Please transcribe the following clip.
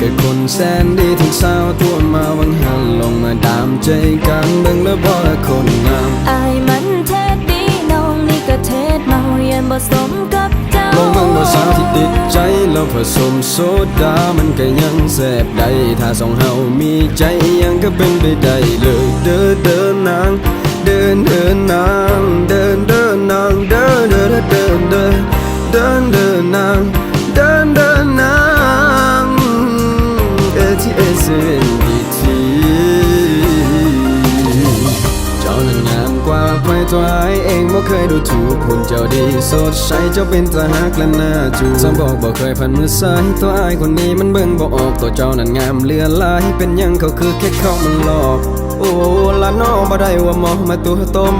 กับคนแสนดีทั้งสาวตัวมาวังหันลงมาดามใจกันเบิ่งแล้วบ่คนงามอายมันเทศดีน้องนี่ก็เทศเมาเย็นบ่สมกับเจ้าลองมองว่าสาวที่ติดใจแล้วผสมโซดามันก็ยังแสบได้ถ้าสองเฮามีใจยังก็เป็นไปได้เลยเด้อเด้อนางเดินเดินนางเดินเดินนางเดินเดินเดินเดินเดินนาง สเอ็นดีทีเจ้านั้นงามกว่าใครตัวไอายเองบ่เคยดูถูกหุ่นเจ้าดีสดใสเจ้าเป็นตาหักและน่าจูบสมบอกบ่เคยผ่านมือซ้ายตัวไอายคนนี้มันเบิ่งบ่ออกตัวเจ้านั้นงามเลือนลายเป็นหยังเขาคือแค่เขามันหลอก โอ้ละน้องบ่ได้ว่ามองมาตัวต้ม